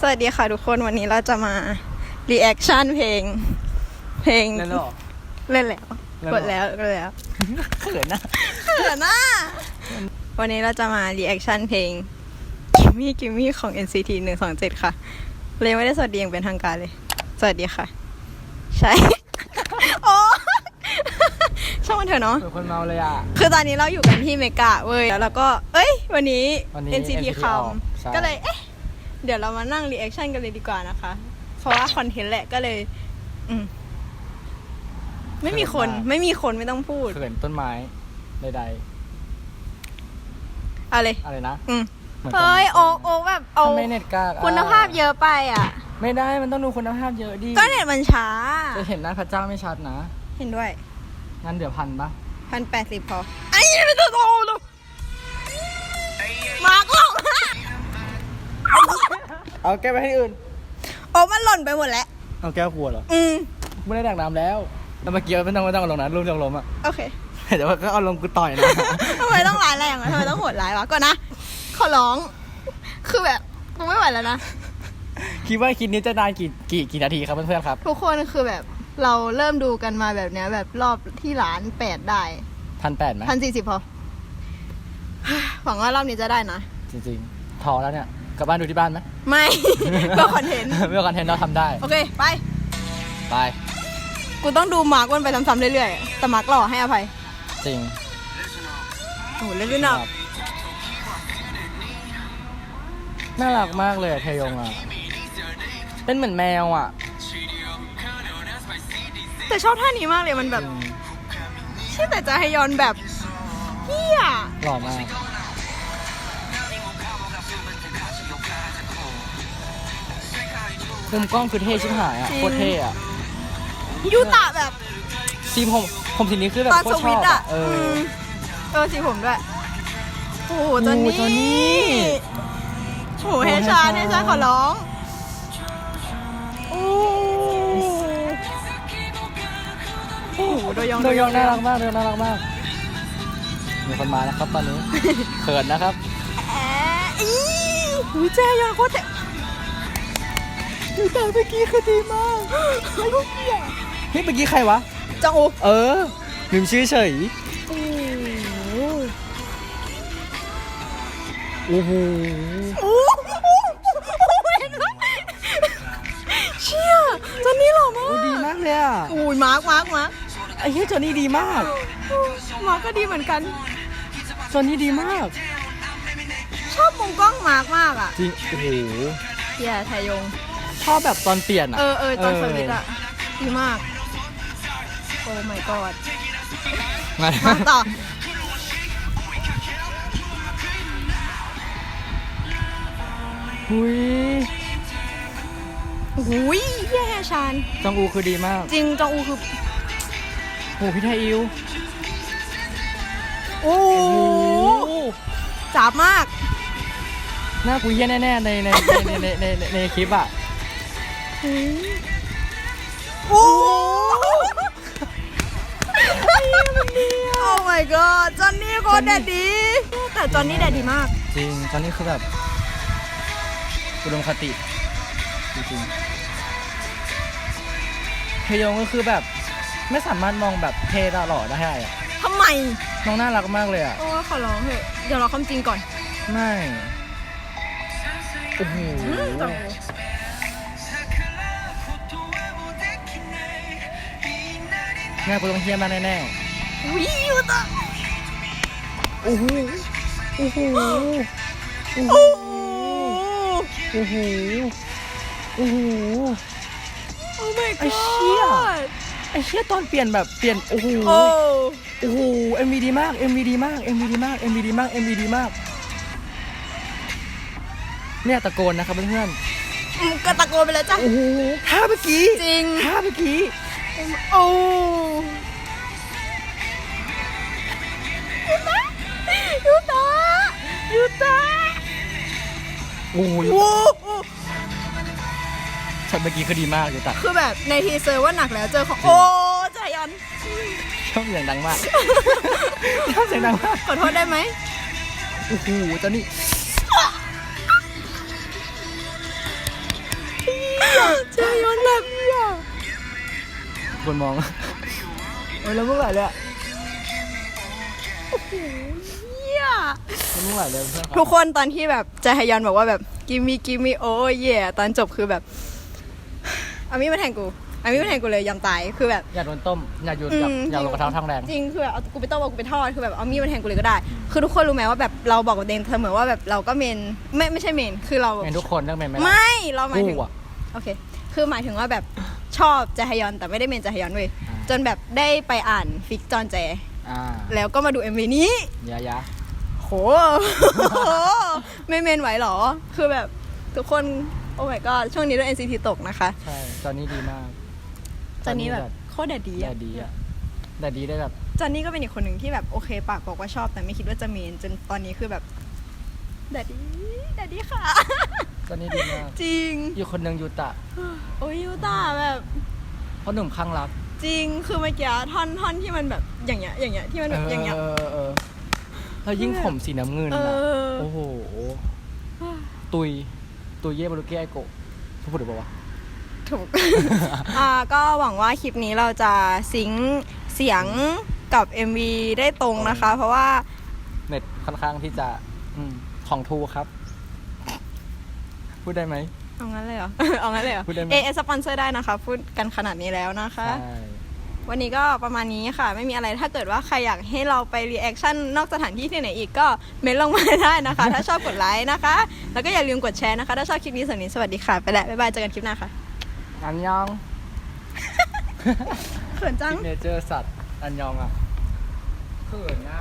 สวัสดีค่ะทุกคนวันนี้เราจะมารีแอคชั่นเพลง เพลงเล่นหรอเล่นแล้วเล่นกเหรอดแล้วกดแล้วเขินนะเขินอะวันนี้เราจะมารีแอคชั่นเพลง Gimme Gimme ของ NCT 127 ค่ะ เลยไม่ได้สวัสดีอย่างเป็นทางการเลย สวัสดีค่ะ ใช่โอ้ช่างมันเถอะเนาะเป็นคนเมาเลยอะ คือตอนนี้เราอยู่กันที่เมกาเว้ยแล้วเราก็ เอ้ย วันนี้วันนี้ NCT NCT คออกใช่ำก็เลยเอ๊ะ เดี๋ยวเรามานั่งรีแอคชั่นกันเลยดีกว่านะคะ เพราะว่าคอนเทนต์แหละก็เลย อืมไม่มีคนไม่มีคนไม่ต้องพูดเขินต้นไม้ใดเอาเลยๆอะไรนะอืมหมือนเฮ้ยโอ๊กโอ๊กแบบเอาทำไมเน็ตกากอะคุณภาพเยอะไปอะ ไม่ได้มันต้องดูคุณภาพเยอะดิก็เน็ตมันช้า จะเห็นหน้าพระเจ้าไม่ชัดนะ เห็นด้วยงั้นเดี๋ยวพันปะพันแปดสิบพอไอ้ยี่ไม่ต้องโตเลยมาก็ เอาแก้วไปให้อื่น โอ้มันหล่นไปหมดแล้ว เอาแก้วขวดเหรอ อืม ไม่ได้ดักน้ำแล้ว แล้วเมื่อกี้ไม่ต้องไม่ต้องเอาลงนะรูปยังล้มอะ โอเคเดี๋ยวก็เอาลงกูต่อยนะ ทำไมต้องร้ายแรงอะทำไมต้องโหดร้ายวะก่อนนะ ขอร้อง คือแบบกูไม่ไหวแล้วนะ คิดว่าคลิปนี้จะนานกี่กี่กี่นาทีครับเพื่อนๆครับ ทุกคนคือแบบเราเริ่มดูกันมาแบบเนี้ย แบบรอบที่ล้านแปดได้พันแปดไหมพันสี่สิบพอ หวังว่ารอบนี้จะได้นะ จริงๆท้อแล้วเนี่ย กลับบ้านดูที่บ้านไหมไม่ เพื่อคอนเทนต์ เพื่อคอนเทนต์เราทำได้ โอเค ไป ไป กูต้องดูมาร์กวนไปซ้ำๆเรื่อยๆ แต่มาร์กหล่อให้อภัย จริง โอ้โหเล่นๆอะน่ารักมากเลยอะเทยงอะ เป็นเหมือนแมวอะแต่ชอบท่านี้มากเลยมันแบบ จริงเชื่อแต่จะฮยอนแบบเฮียหล่อมาก มุมกล้องคือเท่ชิบหายอะโคตรเท่อะยูตะแบบสีผมผมสีนี้คือแบบตอนโคสตรชวิอตบช์อะอะเออ มเออสีผมด้วย โอ้โหจอนโอ้นี่โหจอนนี่โอ้โหเฮชาเฮชาขอร้องโอ้โหโดยองโดยองน่ารักมากโดยองน่ารักมาก มีคนมานะครับตอนนี้ เขินนะครับ แอะอีหูเจยอนโคตรเท่ ดูแต่เมื่อกี้คือดีมากไอ้พวกเหี้ยเฮ้ยเมื่อกี้ใครวะจังอูเออลืมชื่อเฉยโอ้โหโอ้โหโอ้โหเห็นไหมเชี่ยจอนนี่หล่อมาโอ้กดีมากเลยอะอุ้ยมาร์กมาร์กมาร์กไอ้เฮ้ยจอนี่ดีมากมาร์กก็ดีเหมือนกัน จอนี่ดีมาก ชอบมุมกล้องมาร์กมากอะจริงโอ้โห เฮียไทยงช อบแบบตอนเปลี่ยนอะเออเออตอนสวิตช์อะดีมาก โอ้ my god มามาต่อ หุยหูยเฮียแฮชาน จองอูคือดีมากจริงจองอูคือโอ้พี่ไทยอิวโอ้โอ้โหโหจับมาก หน้ากูเยี่ยแน่ๆในในในในในในในคลิปอะ โอ้โอ้ my god จอนนี่โคตรแดดดีแต่จอนนี่แดดดีมาก จริงตอนนี้คือแบบอุดมคติจริงๆเทยงก็คือแบบไม่สามารถมองแบบเท่หล่อได้อะทำไม น้องน่ารักมากเลยอะโอ้ขอร้องเถอะเดี๋ยวเราความจริงก่อน ไม่ โอ้โห อืมจอ แม่กูต้องเฮี้ยมากแน่วิวตะๆโอ้โหโอ้โหโอ้โหโอ้โอ้โหโอ้โหโอ้ my god ไอ้เชี่ยไอ้เชี่ยตอนเปลี่ยนแบบเปลี่ยนโอ้โหโอ้โอ้โหเอ็มวีดีมากเอ็มวีดีมากเอ็มวีดีมากเอ็มวีดีมากเอ็มวีดีมากเนี่ยตะโกนนะครับเพื่อนอืมก็ตะโกนไปแล้วจ้ะๆโอ้โหท่าเมื่อกี้จริงท่าเมื่อกี้ โอ้ยูตายูตาโอ้โหโอ้โหช็อตเมื่อกี้คือดีมากอยู่ตัดคือแบบในทีเซอร์ว่าหนักแล้วเจอของโอ้ใจยอนชอบเสียงดังมากชอบเสียงดังมากขอโทษได้ไหมโอ้โหตอนนี้ คนมองโอ้ยแล้วมึงไหลเลยอะเหี้ยแล้วมึงไหลเลยเพื่อนครับทุกคนตอนที่แบบใจฮยอนบอกว่าแบบกิมมี่กิมมี่โอ้ยเย่ตอนจบคือแบบ อามิมาแทงกูอามิมาแทงกูเลยยอมตายคือแบบ อยากโดนต้ม อยากอยู่อืกับมอยากลงกระเท้าทางแรงจริงคือแบบเอากูไปต้มเอากูไปทอดคือแบบเอามีดมาแทงกูเลยก็ได้ คือทุกคนรู้ไหมว่าแบบเราบอกกับเดงเสมอว่าแบบเราก็เมนไม่ไม่ใช่เมนคือเราเห็นทุกคนเรื่องเมนไหมล่ะไม่เราหมายถึง กูอะโอเค คือหมายถึงว่าแบบ ชอบแจฮยอนแต่ไม่ได้เมนแจฮยอนเว้ยอ่า จนแบบได้ไปอ่านฟิกจอนแจ อ่าแล้วก็มาดู MV นี้ยะยะโห ไม่เมนไหวหรอ คือแบบทุกคน โอ้ my god ช่วงนี้ด้วย NCT ตกนะคะ ใช่ตอนนี้ดีมากจอนนี้แบบโคตรแดดดีแดอะดดีอะแดดดีได้แบบ จอนนี่ก็เป็นอีกคนหนึ่งที่แบบโอเคปากบอกว่าชอบแต่ไม่คิดว่าจะเมนจนตอนนี้คือแบบแดดดีแดดดีค่ะ ตอนนี้ดีมากจริงอยู่คนหนึ่งยูตะ โอ้ยยูตาแบบเพราะหนุ่มข้างรักจริงคือเมื่อกี้ท่อนท่อนที่มันแบบอย่างเงี้ยอย่างเงี้ยที่มันแบบอย่างเงี้ย เออเออเออแล้วยิ่งผมสีน้ำเงินเออะอโอ้โห ตุย ตุยเย่บารุเกะไอโกะพูดหรือเปล่าวะ ถูก อ่าก็หวังว่าคลิปนี้เราจะซิงค์เสียงกับ MV ได้ตรงนะคะ เพราะว่า เน็ตค่อนข้างที่จะอืมของทูครับ พูดได้ไหม เอางั้นเลยเหรอ เอางั้นเลยเหรอ พูดได้ไหม เอเอสปอนเซอร์ได้นะคะ พูดกันขนาดนี้แล้วนะคะ ใช่วันนี้ก็ประมาณนี้ค่ะ ไม่มีอะไรถ้าเกิดว่าใครอยากให้เราไปรีแอคชั่นนอกสถานที่ที่ไหนอีกก็เมนลงมาได้นะคะ ถ้าชอบกดไลค์นะคะ แล้วก็อย่าลืมกดแชร์นะคะ ถ้าชอบคลิปนี้สวัสดีสวัสดีค่ะ ไปแล้วบ๊ายบายเจอกันคลิปหน้าค่ะอันยองเขินจัง เนเจอร์สัตว์อันยองอะเขินหน้า